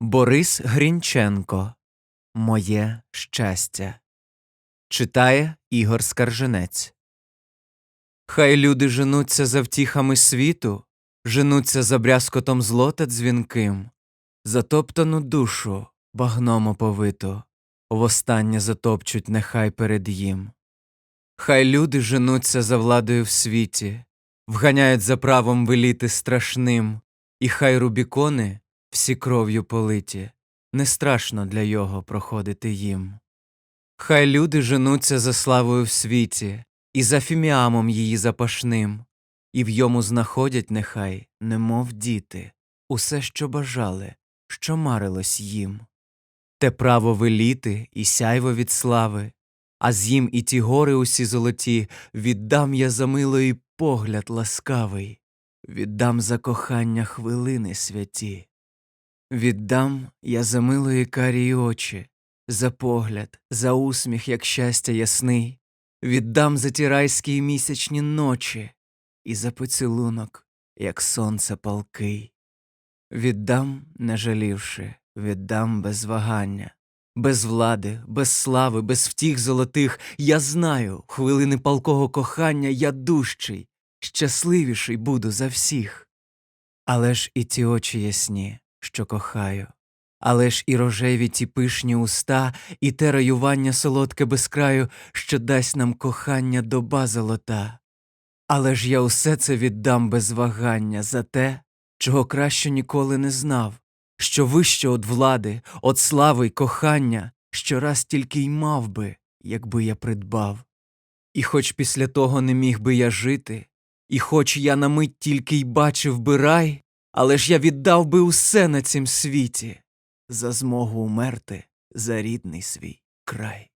Борис Грінченко Моє щастя. Читає Ігор Скарженець. Хай люди женуться за втіхами світу, женуться за брязкотом злота дзвінким, затоптану душу багном оповиту, востаннє затопчуть нехай перед їм. Хай люди женуться за владою в світі, вганяють за правом веліти страшним, і хай рубікони всі кров'ю политі, не страшно для його проходити їм. Хай люди женуться за славою в світі, і за фіміамом її запашним, і в йому знаходять нехай, немов діти, усе, що бажали, що марилось їм. Те право веліти і сяйво від слави, а з їм і ті гори усі золоті, віддам я за милої погляд ласкавий, віддам за кохання хвилини святі. Віддам я за милої карії очі, за погляд, за усміх, як щастя ясний, віддам за ті райські місячні ночі, і за поцілунок, як сонце палкий. Віддам, не жалівши, віддам без вагання, без влади, без слави, без втіх золотих, я знаю, хвилини палкого кохання я дужчий, щасливіший буду за всіх. Але ж і ті очі ясні, що кохаю, але ж і рожеві ті пишні уста, і те раювання солодке без краю, що дасть нам кохання доба золота. Але ж я усе це віддам без вагання за те, чого краще ніколи не знав, що вище од влади, од слави й кохання, що раз тільки й мав би, якби я придбав. І хоч після того не міг би я жити, і хоч я на мить тільки й бачив би рай, але ж я віддав би усе на цім світі за змогу умерти за рідний свій край.